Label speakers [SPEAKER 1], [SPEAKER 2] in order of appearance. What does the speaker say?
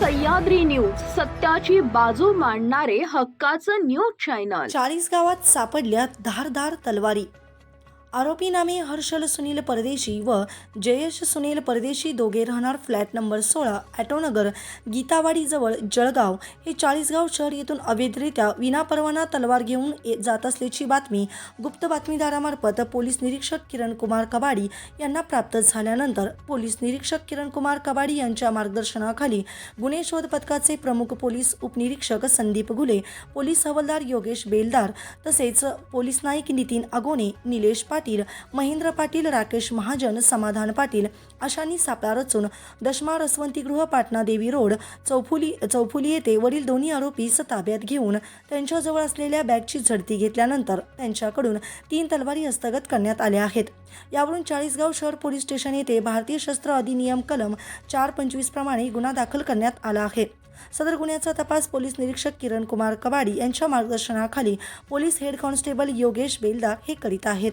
[SPEAKER 1] Sahyadri news सत्याची बाजू मांडणारे हक्काचं न्यूज चॅनल.
[SPEAKER 2] चाळीस गावात सापडल्या धारदार तलवारी. आरोपी नामे हर्षल सुनील परदेशी व जयेश सुनील परदेशी दोघे राहणार फ्लॅट नंबर सोळा ॲटोनगर गीतावाडीजवळ जळगाव हे चाळीसगाव शहर येथून अवैधरित्या विनापरवाना तलवार घेऊन ये- जात असल्याची बातमी गुप्त बातमीदारामार्फत पोलीस निरीक्षक किरण कुमार कबाडी यांना प्राप्त झाल्यानंतर पोलीस निरीक्षक किरण कुमार कबाडी यांच्या मार्गदर्शनाखाली गुन्हे शोध पथकाचे प्रमुख पोलीस उपनिरीक्षक संदीप घुले पोलीस हवालदार योगेश बेलदार तसेच पोलीस नाईक नितीन अगोने निलेश पाटील महेंद्र पाटील राकेश महाजन समाधान पाटील अशांनी सापळा रचून दशमा रसवंतीगृह पाटणा देवी रोड चौफुली चौफुली येथे वरील दोन्ही आरोपीस ताब्यात घेऊन त्यांच्याजवळ असलेल्या बॅगची झडती घेतल्यानंतर त्यांच्याकडून तीन तलवारी हस्तगत करण्यात आल्या आहेत. यावरून चाळीसगाव शहर पोलीस स्टेशन येथे भारतीय शस्त्र अधिनियम कलम चार पंचवीस प्रमाणे गुन्हा दाखल करण्यात आला आहे. सदर गुन्ह्याचा तपास पोलीस निरीक्षक किरण कुमार कबाडी यांच्या मार्गदर्शनाखाली पोलीस हेड कॉन्स्टेबल योगेश बेलदार हे करीत आहेत.